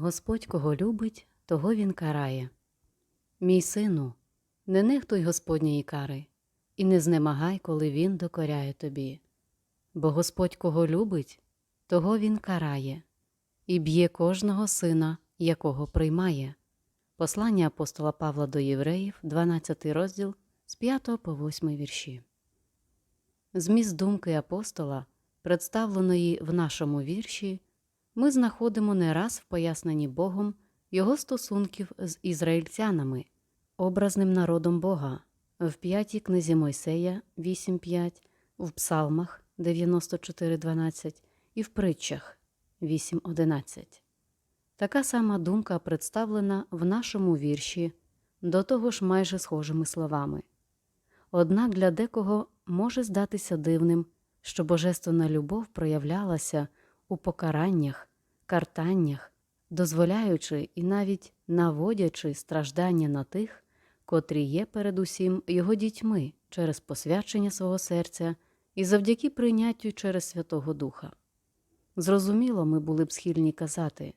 Господь кого любить, того він карає. Мій сину, не нехтуй Господньої кари, і не знемагай, коли він докоряє тобі. Бо Господь кого любить, того він карає, і б'є кожного сина, якого приймає. Послання апостола Павла до Євреїв, 12 розділ з 5 по 8 вірші. Зміст думки апостола, представленої в нашому вірші, ми знаходимо не раз в поясненні Богом його стосунків з ізраїльтянами, образним народом Бога, в п'ятій книзі Мойсея 8.5, в Псалмах 94.12 і в притчах 8.11. Така сама думка представлена в нашому вірші, до того ж майже схожими словами. Однак для декого може здатися дивним, що божественна любов проявлялася у покараннях, картаннях, дозволяючи і навіть наводячи страждання на тих, котрі є передусім його дітьми через посвячення свого серця і завдяки прийняттю через Святого Духа. Зрозуміло, ми були б схильні казати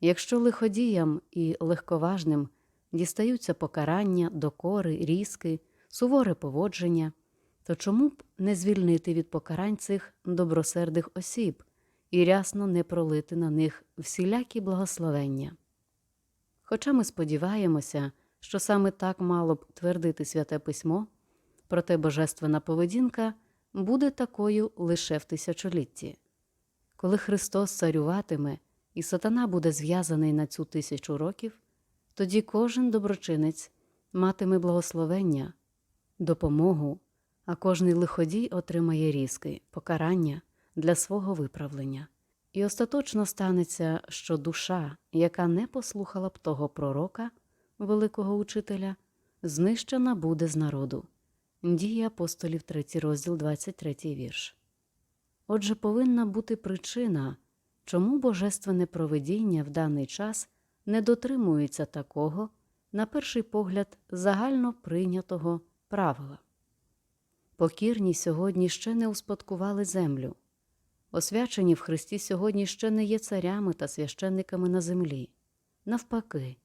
якщо лиходіям і легковажним дістаються покарання, докори, різки, суворе поводження, то чому б не звільнити від покарань цих добросердих осіб і рясно не пролити на них всілякі благословення? Хоча ми сподіваємося, що саме так мало б твердити святе письмо, проте божественна поведінка буде такою лише в тисячолітті. Коли Христос царюватиме і сатана буде зв'язаний на цю тисячу років, тоді кожен доброчинець матиме благословення, допомогу, а кожний лиходій отримає різки, покарання для свого виправлення. І остаточно станеться, що душа, яка не послухала б того пророка, великого учителя, знищена буде з народу. Дії апостолів 3 розділ 23 вірш. Отже, повинна бути причина, чому божественне провидіння в даний час не дотримується такого, на перший погляд, загально прийнятого правила. Покірні сьогодні ще не успадкували землю. Освячені в Христі сьогодні ще не є царями та священниками на землі. Навпаки,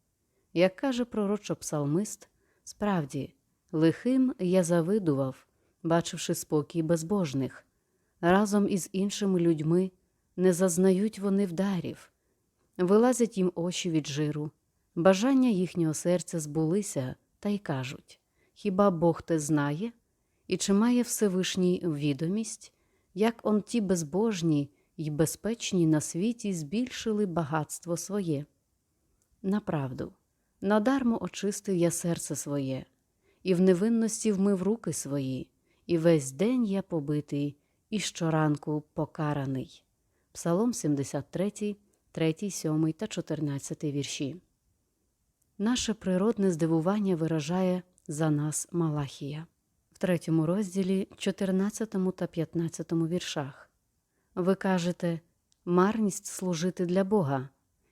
як каже пророчо псалмист, справді, лихим я завидував, бачивши спокій безбожних, разом із іншими людьми не зазнають вони вдарів, вилазять їм очі від жиру, бажання їхнього серця збулися та й кажуть Хіба Бог те знає? І чи має Всевишній відомість, як он ті безбожні й безпечні на світі збільшили багатство своє? Направду, надармо очистив я серце своє, і в невинності вмив руки свої, і весь день я побитий, і щоранку покараний. Псалом 73, 3, 7 та 14 вірші. Наше природне здивування виражає за нас Малахія третьому розділі, 14 та 15 віршах. Ви кажете марність служити для Бога,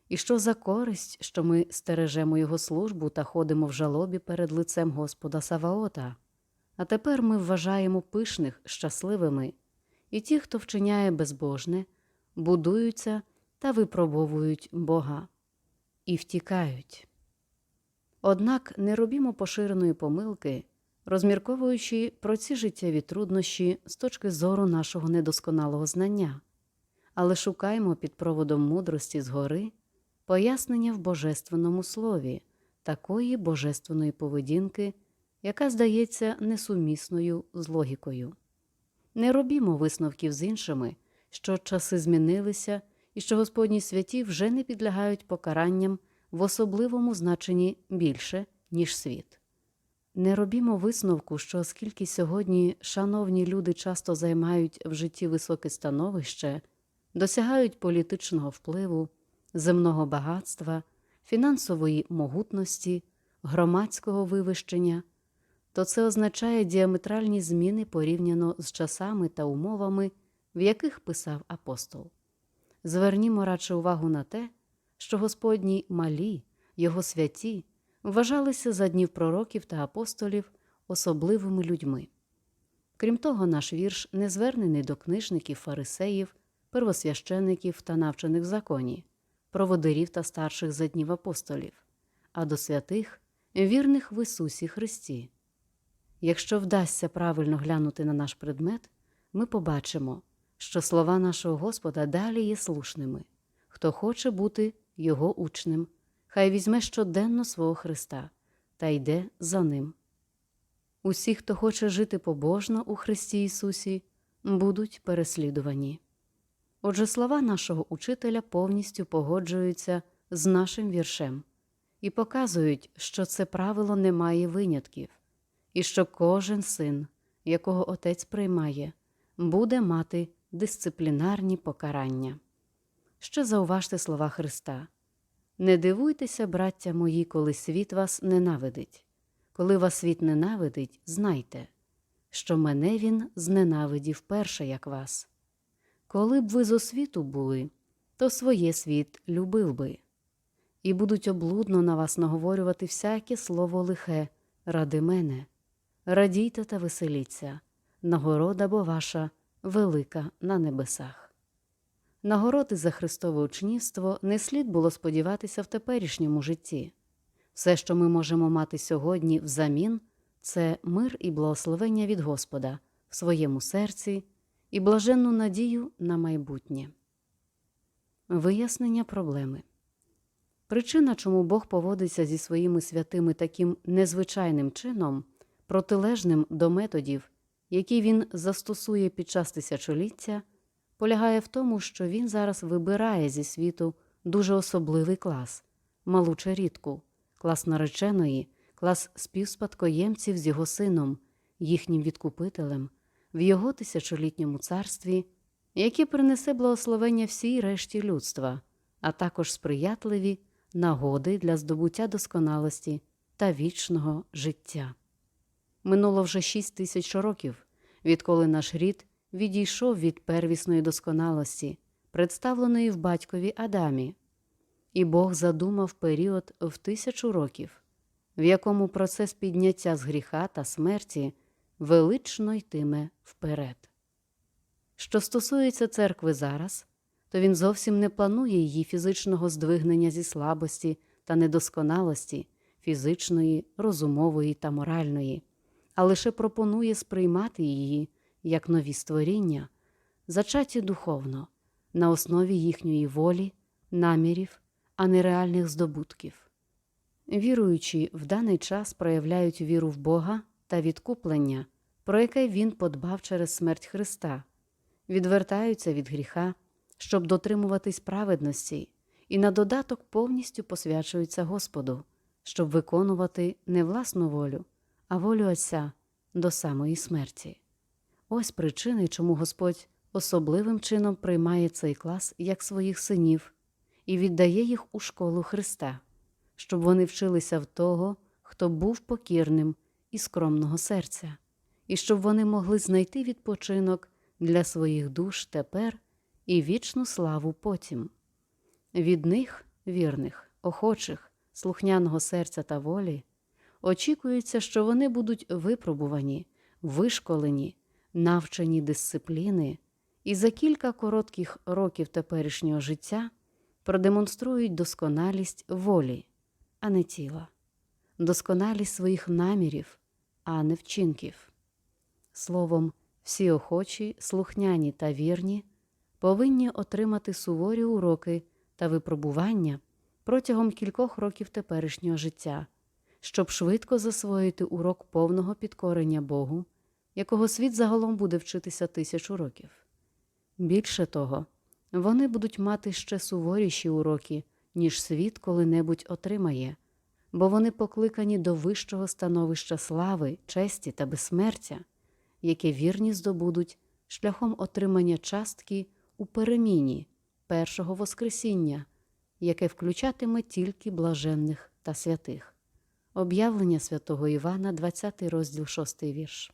і що за користь, що ми стережемо Його службу та ходимо в жалобі перед лицем Господа Саваота. А тепер ми вважаємо пишних щасливими, і ті, хто вчиняє безбожне, будуються та випробовують Бога і втікають. Однак не робімо поширеної помилки, розмірковуючи про ці життєві труднощі з точки зору нашого недосконалого знання, але шукаємо під проводом мудрості згори пояснення в Божественному слові такої божественної поведінки, яка здається несумісною з логікою. Не робімо висновків з іншими, що часи змінилися і що Господні святі вже не підлягають покаранням в особливому значенні більше, ніж світ. Не робімо висновку, що оскільки сьогодні шановні люди часто займають в житті високе становище, досягають політичного впливу, земного багатства, фінансової могутності, громадського вивищення, то це означає діаметральні зміни порівняно з часами та умовами, в яких писав апостол. Звернімо радше увагу на те, що Господні малі, його святі, вважалися за днів пророків та апостолів особливими людьми. Крім того, наш вірш не звернений до книжників, фарисеїв, первосвящеників та навчених в законі, проводирів та старших за днів апостолів, а до святих, вірних в Ісусі Христі. Якщо вдасться правильно глянути на наш предмет, ми побачимо, що слова нашого Господа далі є слушними. Хто хоче бути Його учнем, хай візьме щоденно свого Христа та йде за ним. Усі, хто хоче жити побожно у Христі Ісусі, будуть переслідувані. Отже, слова нашого учителя повністю погоджуються з нашим віршем і показують, що це правило не має винятків, і що кожен син, якого отець приймає, буде мати дисциплінарні покарання. Ще зауважте слова Христа Не дивуйтеся, браття мої, коли світ вас ненавидить. Коли вас світ ненавидить, знайте, що мене він зненавидів перше, як вас. Коли б ви з освіту були, то своє світ любив би, і будуть облудно на вас наговорювати всяке слово лихе ради мене. Радійте та веселіться, нагорода бо ваша велика на небесах. Нагороди за Христове учнівство не слід було сподіватися в теперішньому житті. Все, що ми можемо мати сьогодні взамін, це мир і благословення від Господа в своєму серці і блаженну надію на майбутнє. Вияснення проблеми причина, чому Бог поводиться зі своїми святими таким незвичайним чином, протилежним до методів, які він застосує під час тисячоліття, полягає в тому, що він зараз вибирає зі світу дуже особливий клас, малу чарідку, клас нареченої, клас співспадкоємців з його сином, їхнім відкупителем в його тисячолітньому царстві, яке принесе благословення всій решті людства, а також сприятливі нагоди для здобуття досконалості та вічного життя. Минуло вже шість тисяч років, відколи наш рід відійшов від первісної досконалості, представленої в батькові Адамі, і Бог задумав період в тисячу років, в якому процес підняття з гріха та смерті велично йтиме вперед. Що стосується церкви зараз, то він зовсім не планує її фізичного здвигнення зі слабості та недосконалості, фізичної, розумової та моральної, а лише пропонує сприймати її як нові створіння, зачаті духовно, на основі їхньої волі, намірів, а не реальних здобутків. Віруючі в даний час проявляють віру в Бога та відкуплення, про яке Він подбав через смерть Христа, відвертаються від гріха, щоб дотримуватись праведності, і на додаток повністю посвячуються Господу, щоб виконувати не власну волю, а волю Отця до самої смерті. Ось причини, чому Господь особливим чином приймає цей клас як своїх синів і віддає їх у школу Христа, щоб вони вчилися в того, хто був покірним і скромного серця, і щоб вони могли знайти відпочинок для своїх душ тепер і вічну славу потім. Від них, вірних, охочих, слухняного серця та волі, очікується, що вони будуть випробувані, вишколені, навчені дисципліни і за кілька коротких років теперішнього життя продемонструють досконалість волі, а не тіла, досконалість своїх намірів, а не вчинків. Словом, всі охочі, слухняні та вірні повинні отримати суворі уроки та випробування протягом кількох років теперішнього життя, щоб швидко засвоїти урок повного підкорення Богу, якого світ загалом буде вчитися тисячу років. Більше того, вони будуть мати ще суворіші уроки, ніж світ коли-небудь отримає, бо вони покликані до вищого становища слави, честі та безсмертя, яке вірні здобудуть шляхом отримання частки у переміні першого Воскресіння, яке включатиме тільки блаженних та святих. Об'явлення святого Івана, 20 розділ 6 вірш.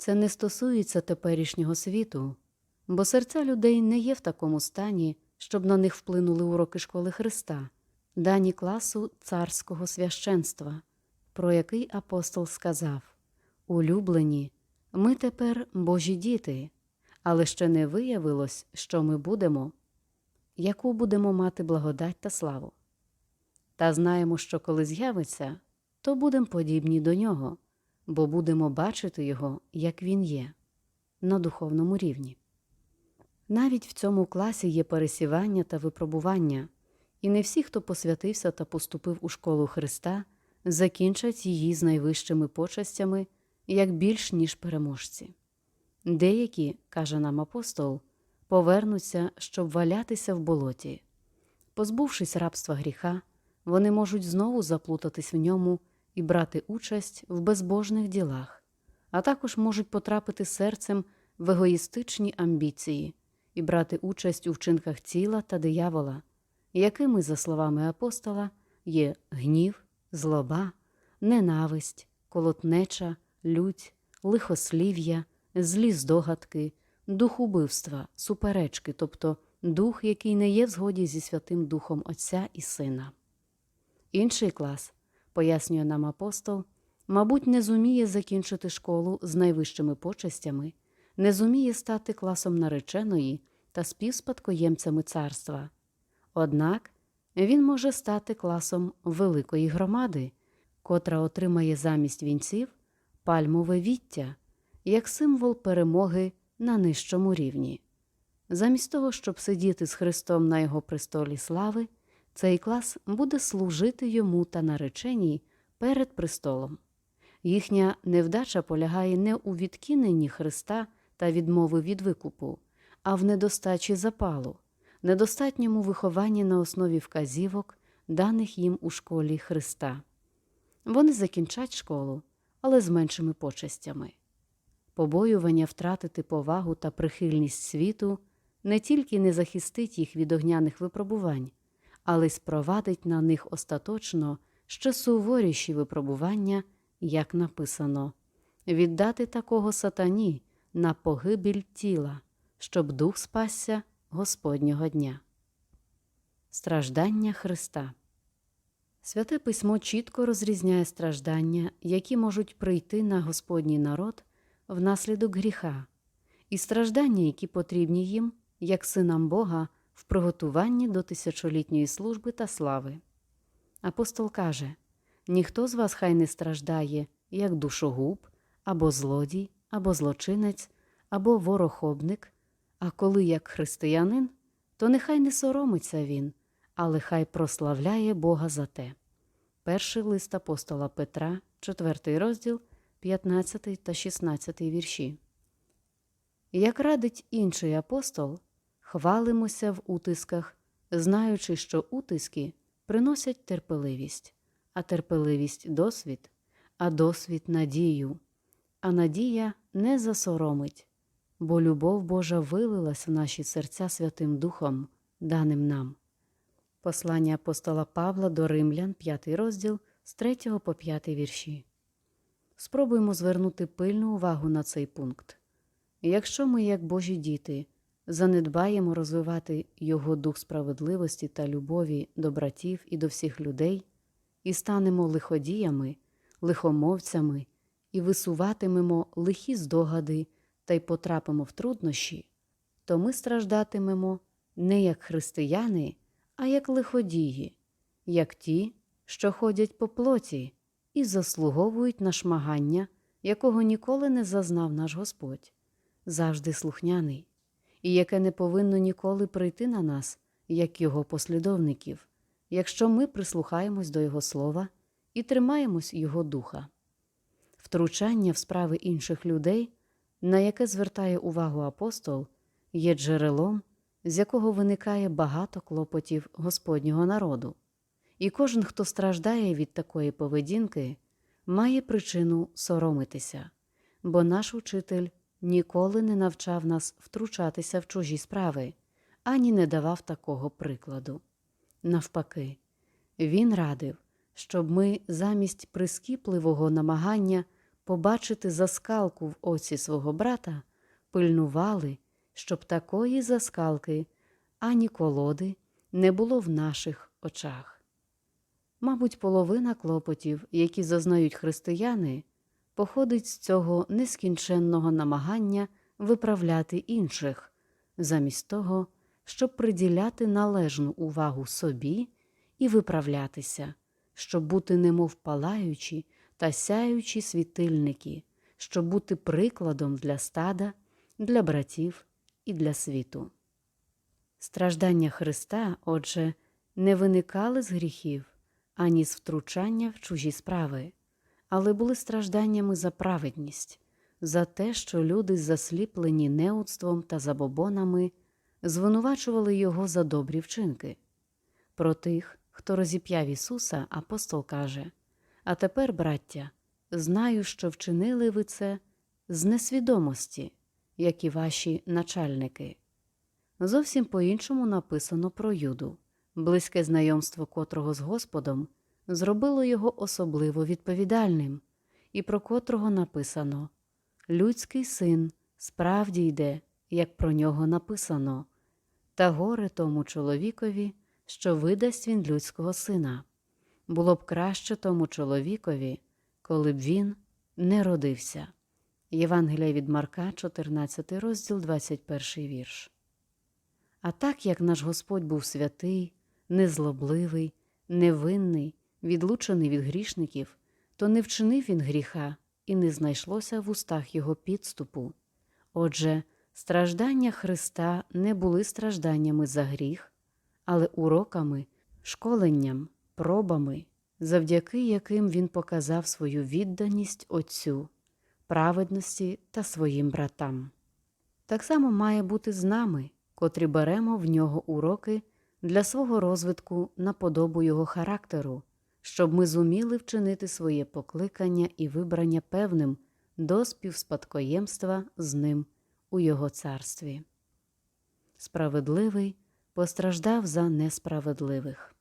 Це не стосується теперішнього світу, бо серця людей не є в такому стані, щоб на них вплинули уроки школи Христа, дані класу царського священства, про який апостол сказав Улюблені, ми тепер Божі діти, але ще не виявилось, що ми будемо. яку будемо мати благодать та славу. Та знаємо, що коли з'явиться, то будемо подібні до нього, бо будемо бачити його, як він є, на духовному рівні. Навіть в цьому класі є пересівання та випробування, і не всі, хто посвятився та поступив у школу Христа, закінчать її з найвищими почастями, як більш ніж переможці. Деякі, каже нам апостол, повернуться, щоб валятися в болоті. Позбувшись рабства гріха, вони можуть знову заплутатись в ньому і брати участь в безбожних ділах, а також можуть потрапити серцем в егоїстичні амбіції і брати участь у вчинках тіла та диявола, якими, за словами апостола, є гнів, злоба, ненависть, колотнеча, лють, лихослів'я, злі здогадки, дух убивства, суперечки, тобто дух, який не є в згоді зі Святим Духом Отця і Сина. Інший клас, пояснює нам апостол, мабуть, не зуміє закінчити школу з найвищими почестями, не зуміє стати класом нареченої та співспадкоємцями царства. Однак він може стати класом великої громади, котра отримає замість вінців пальмове віття як символ перемоги на нижчому рівні. Замість того, щоб сидіти з Христом на його престолі слави, цей клас буде служити йому та нареченій перед престолом. Їхня невдача полягає не у відкиненні Христа та відмови від викупу, а в недостачі запалу, недостатньому вихованні на основі вказівок, даних їм у школі Христа. Вони закінчать школу, але з меншими почестями. Побоювання втратити повагу та прихильність світу не тільки не захистить їх від огняних випробувань, але спровадить на них остаточно ще суворіші випробування, як написано, віддати такого сатані на погибіль тіла, щоб дух спасся Господнього дня. Страждання Христа Святе письмо чітко розрізняє страждання, які можуть прийти на Господній народ внаслідок гріха, і страждання, які потрібні їм, як синам Бога, в приготуванні до тисячолітньої служби та слави. Апостол каже ніхто з вас хай не страждає, як душогуб, або злодій, або злочинець, або ворохобник, а коли як християнин, то нехай не соромиться він, але хай прославляє Бога за те. Перший лист апостола Петра, 4 розділ, 15 та 16 вірші. Як радить інший апостол, хвалимося в утисках, знаючи, що утиски приносять терпеливість, а терпеливість досвід, а досвід надію, а надія не засоромить, бо любов Божа вилилась в наші серця Святим Духом, даним нам. Послання апостола Павла до Римлян, 5 розділ з 3 по 5 вірші. Спробуємо звернути пильну увагу на цей пункт. Якщо ми, як Божі діти, занедбаємо розвивати Його дух справедливості та любові до братів і до всіх людей, і станемо лиходіями, лихомовцями і висуватимемо лихі здогади та й потрапимо в труднощі, то ми страждатимемо не як християни, а як лиходії, як ті, що ходять по плоті і заслуговують на шмагання, якого ніколи не зазнав наш Господь, завжди слухняний, і яке не повинно ніколи прийти на нас, як його послідовників, якщо ми прислухаємось до Його слова і тримаємось Його духа. Втручання в справи інших людей, на яке звертає увагу апостол, є джерелом, з якого виникає багато клопотів Господнього народу. І кожен, хто страждає від такої поведінки, має причину соромитися, бо наш учитель ніколи не навчав нас втручатися в чужі справи, ані не давав такого прикладу. Навпаки, він радив, щоб ми замість прискіпливого намагання побачити заскалку в оці свого брата, пильнували, щоб такої заскалки ані колоди не було в наших очах. Мабуть, половина клопотів, які зазнають християни, походить з цього нескінченного намагання виправляти інших, замість того, щоб приділяти належну увагу собі і виправлятися, щоб бути немов палаючі та сяючі світильники, щоб бути прикладом для стада, для братів і для світу. Страждання Христа, отже, не виникали з гріхів ані з втручання в чужі справи, але були стражданнями за праведність, за те, що люди, засліплені неудством та забобонами, звинувачували його за добрі вчинки. Про тих, хто розіп'яв Ісуса, апостол каже А тепер, браття, знаю, що вчинили ви це з несвідомості, як і ваші начальники. Зовсім по-іншому написано про Юду, близьке знайомство котрого з Господом зробило його особливо відповідальним, і про котрого написано Людський син справді йде, як про нього написано, та горе тому чоловікові, що видасть він людського сина. Було б краще тому чоловікові, коли б він не родився. Євангелія від Марка, 14 розділ, 21 вірш. А так як наш Господь був святий, незлобливий, невинний, відлучений від грішників, то не вчинив він гріха і не знайшлося в устах його підступу. Отже, страждання Христа не були стражданнями за гріх, але уроками, школенням, пробами, завдяки яким він показав свою відданість Отцю, праведності та своїм братам. Так само має бути з нами, котрі беремо в нього уроки для свого розвитку на подобу його характеру, щоб ми зуміли вчинити своє покликання і вибрання певним до співспадкоємства з ним у його царстві. Справедливий постраждав за несправедливих,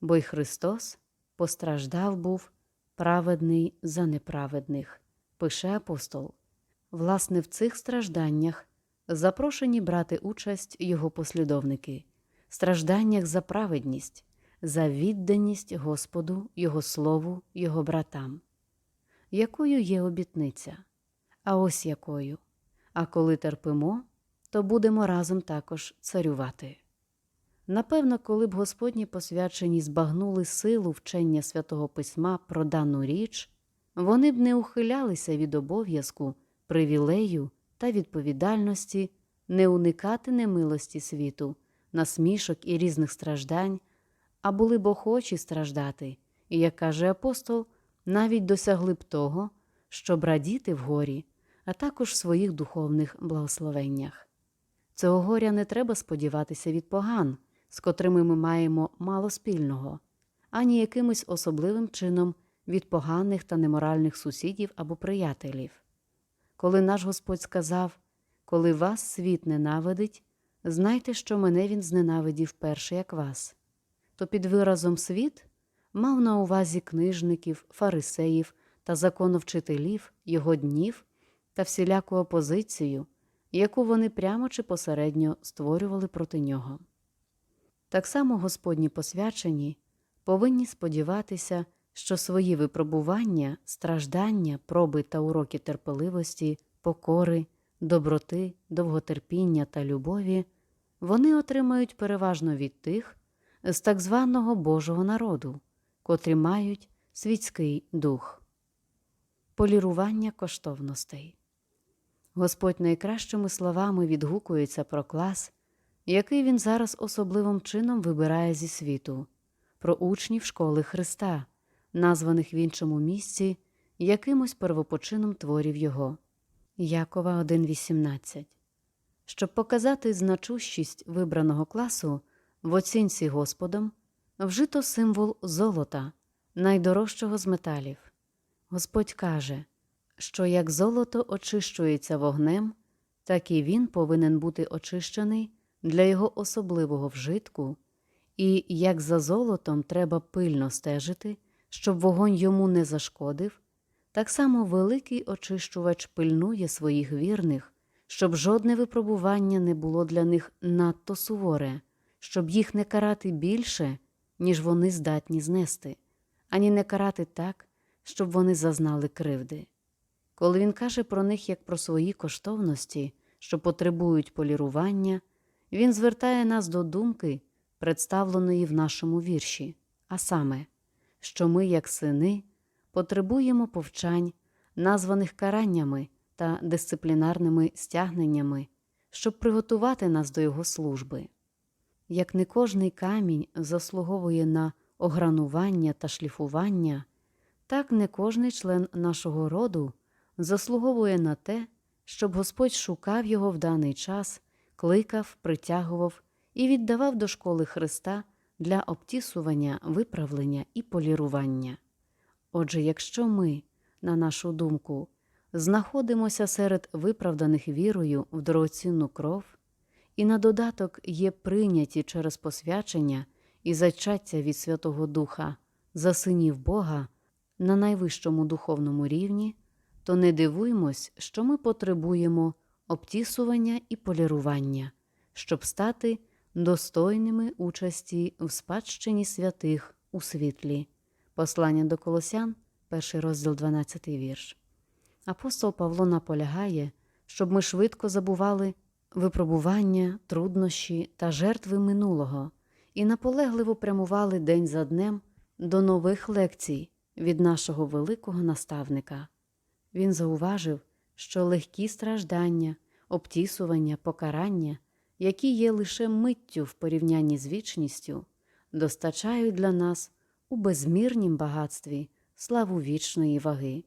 бо й Христос постраждав був праведний за неправедних, пише апостол. Власне, в цих стражданнях запрошені брати участь його послідовники, стражданнях за праведність, за відданість Господу, Його Слову, Його братам. Якою є обітниця? А ось якою. А коли терпимо, то будемо разом також царювати. Напевно, коли б Господні посвячені збагнули силу вчення святого Письма про дану річ, вони б не ухилялися від обов'язку, привілею та відповідальності не уникати немилості світу, насмішок і різних страждань, а були б охочі страждати, і, як каже апостол, навіть досягли б того, щоб радіти в горі, а також в своїх духовних благословеннях. Цього горя не треба сподіватися від поган, з котрими ми маємо мало спільного, ані якимось особливим чином від поганих та неморальних сусідів або приятелів. Коли наш Господь сказав Коли вас світ ненавидить, знайте, що мене він зненавидів перше, як вас, то під виразом світ мав на увазі книжників, фарисеїв та законовчителів його днів та всіляку опозицію, яку вони прямо чи посередньо створювали проти нього. Так само Господні посвячені повинні сподіватися, що свої випробування, страждання, проби та уроки терпеливості, покори, доброти, довготерпіння та любові вони отримають переважно від тих з так званого Божого народу, котрі мають світський дух. Полірування коштовностей. Господь найкращими словами відгукується про клас, який він зараз особливим чином вибирає зі світу, про учнів школи Христа, названих в іншому місці якимось первопочином творів Його. Якова 1.18 Щоб показати значущість вибраного класу в оцінці Господом, вжито символ золота, найдорожчого з металів. Господь каже, що як золото очищується вогнем, так і він повинен бути очищений для його особливого вжитку, і як за золотом треба пильно стежити, щоб вогонь йому не зашкодив, так само великий очищувач пильнує своїх вірних, щоб жодне випробування не було для них надто суворе, щоб їх не карати більше, ніж вони здатні знести, ані не карати так, щоб вони зазнали кривди. Коли він каже про них як про свої коштовності, що потребують полірування, він звертає нас до думки, представленої в нашому вірші, а саме, що ми, як сини, потребуємо повчань, названих караннями та дисциплінарними стягненнями, щоб приготувати нас до Його служби. Як не кожний камінь заслуговує на огранування та шліфування, так не кожний член нашого роду заслуговує на те, щоб Господь шукав його в даний час, кликав, притягував і віддавав до школи Христа для обтісування, виправлення і полірування. Отже, якщо ми, на нашу думку, знаходимося серед виправданих вірою в дорогоцінну кров, і на додаток є прийняті через посвячення і зачаття від Святого Духа за синів Бога на найвищому духовному рівні, то не дивуймось, що ми потребуємо обтісування і полірування, щоб стати достойними участі в спадщині святих у світлі. Послання до Колосян, перший розділ 12 вірш. Апостол Павло наполягає, щоб ми швидко забували випробування, труднощі та жертви минулого і наполегливо прямували день за днем до нових лекцій від нашого великого наставника. Він зауважив, що легкі страждання, обтісування, покарання, які є лише миттю в порівнянні з вічністю, достачають для нас у безмірнім багатстві славу вічної ваги.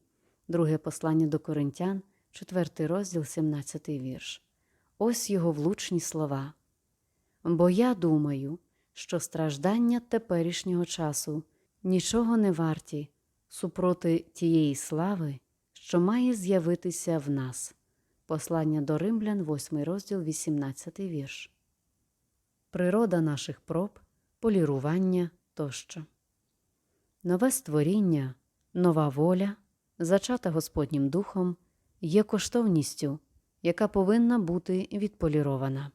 Друге послання до Коринтян, 4 розділ, 17 вірш. Ось його влучні слова. Бо я думаю, що страждання теперішнього часу нічого не варті супроти тієї слави, що має з'явитися в нас. Послання до Римлян, 8 розділ, 18 вірш. Природа наших проб, полірування тощо. Нове створіння, нова воля, зачата Господнім Духом, є коштовністю, яка повинна бути відполірована.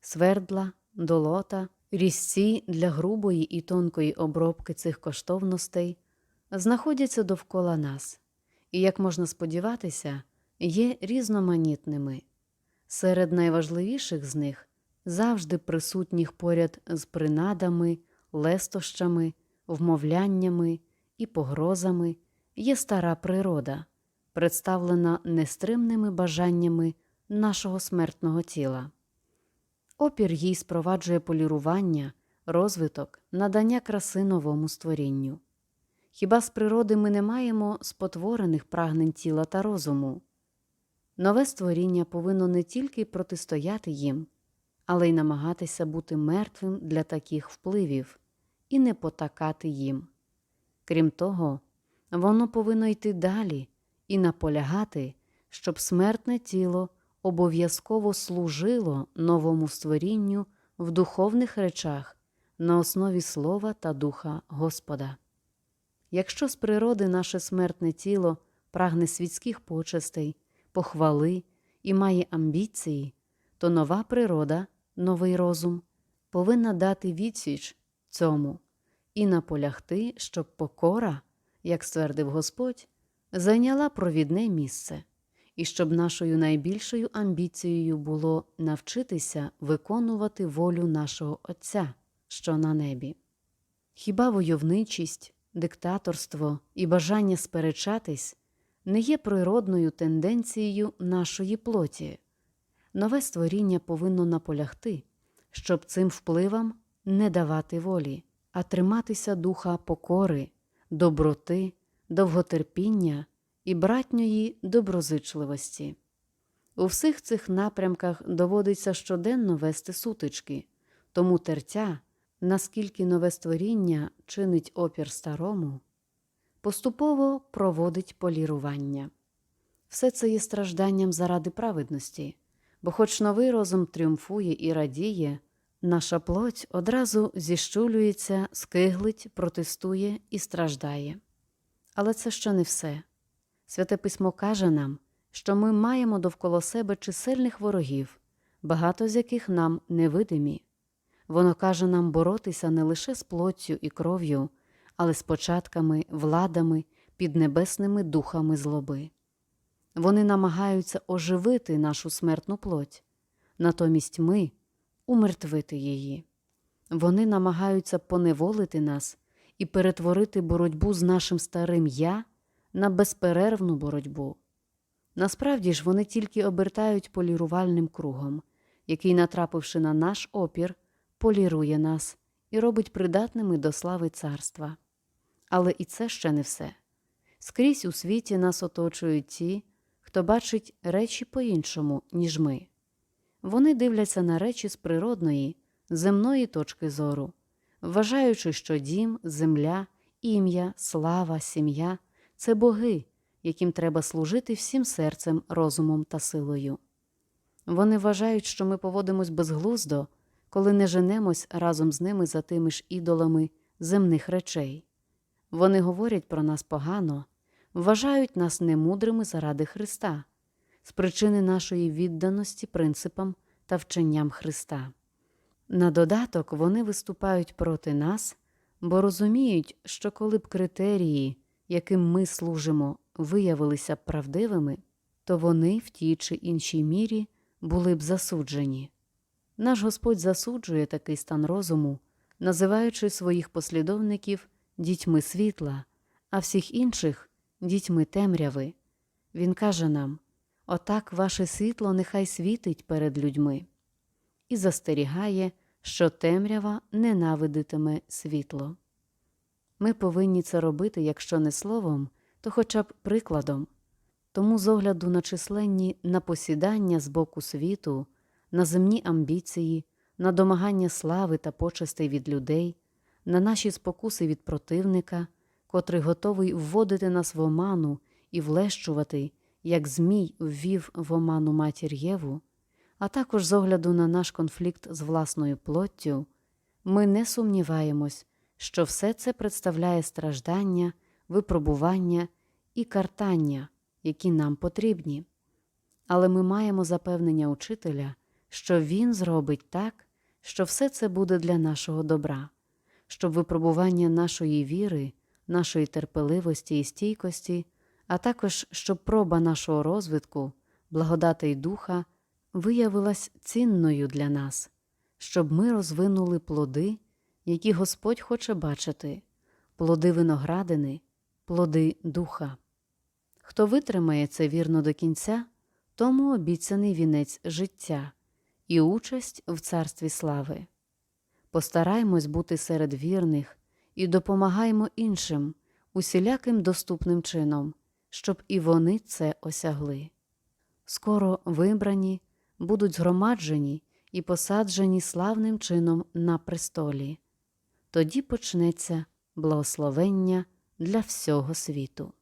Свердла, долота, різці для грубої і тонкої обробки цих коштовностей знаходяться довкола нас і, як можна сподіватися, є різноманітними. Серед найважливіших з них завжди присутніх поряд з принадами, лестощами, вмовляннями і погрозами є стара природа, представлена нестримними бажаннями нашого смертного тіла. Опір їй спроваджує полірування, розвиток, надання краси новому створінню. Хіба з природи ми не маємо спотворених прагнень тіла та розуму? Нове створіння повинно не тільки протистояти їм, але й намагатися бути мертвим для таких впливів і не потакати їм. Крім того, воно повинно йти далі і наполягати, щоб смертне тіло обов'язково служило новому створінню в духовних речах на основі слова та духа Господа. Якщо з природи наше смертне тіло прагне світських почестей, похвали і має амбіції, то нова природа, новий розум повинна дати відсіч цьому і наполягти, щоб покора, як ствердив Господь, зайняла провідне місце, і щоб нашою найбільшою амбіцією було навчитися виконувати волю нашого Отця, що на небі. Хіба войовничість, диктаторство і бажання сперечатись не є природною тенденцією нашої плоті. Нове створіння повинно наполягти, щоб цим впливам не давати волі, а триматися духа покори, доброти, довготерпіння і братньої доброзичливості. У всіх цих напрямках доводиться щоденно вести сутички, тому тертя, наскільки нове створіння чинить опір старому, поступово проводить полірування. Все це є стражданням заради праведності, бо, хоч новий розум тріумфує і радіє, наша плоть одразу зіщулюється, скиглить, протестує і страждає. Але це ще не все. Святе письмо каже нам, що ми маємо довкола себе чисельних ворогів, багато з яких нам невидимі. Воно каже нам боротися не лише з плоттю і кров'ю, але з початками, владами, піднебесними духами злоби. Вони намагаються оживити нашу смертну плоть. Натомість ми, умертвити її. Вони намагаються поневолити нас і перетворити боротьбу з нашим старим я на безперервну боротьбу. Насправді ж вони тільки обертають полірувальним кругом, який, натрапивши на наш опір, полірує нас і робить придатними до слави царства. Але і це ще не все. Скрізь у світі нас оточують ті, хто бачить речі по-іншому, ніж ми. Вони дивляться на речі з природної, земної точки зору, вважаючи, що дім, земля, ім'я, слава, сім'я це боги, яким треба служити всім серцем, розумом та силою. Вони вважають, що ми поводимось безглуздо, коли не женемось разом з ними за тими ж ідолами земних речей. Вони говорять про нас погано, вважають нас немудрими заради Христа, з причини нашої відданості принципам та вченням Христа. На додаток вони виступають проти нас, бо розуміють, що коли б критерії, яким ми служимо, виявилися б правдивими, то вони в тій чи іншій мірі були б засуджені. Наш Господь засуджує такий стан розуму, називаючи своїх послідовників дітьми світла, а всіх інших дітьми темряви. Він каже нам Отак ваше світло нехай світить перед людьми, і застерігає, що темрява ненавидитиме світло. Ми повинні це робити, якщо не словом, то хоча б прикладом. Тому, з огляду на численні напосідання з боку світу, на земні амбіції, на домагання слави та почестей від людей, на наші спокуси від противника, котрий готовий вводити нас в оману і влещувати, як Змій ввів в оману матір Єву, а також з огляду на наш конфлікт з власною плоттю, ми не сумніваємось, що все це представляє страждання, випробування і картання, які нам потрібні. Але ми маємо запевнення учителя, що він зробить так, що все це буде для нашого добра, щоб випробування нашої віри, нашої терпеливості і стійкості, а також щоб проба нашого розвитку, благодати й духа виявилась цінною для нас, щоб ми розвинули плоди, які Господь хоче бачити, плоди виноградини, плоди духа. Хто витримає це вірно до кінця, тому обіцяний вінець життя і участь в царстві слави. Постараймось бути серед вірних і допомагаймо іншим усіляким доступним чином, щоб і вони це осягли. Скоро вибрані будуть згромаджені і посаджені славним чином на престолі. Тоді почнеться благословення для всього світу.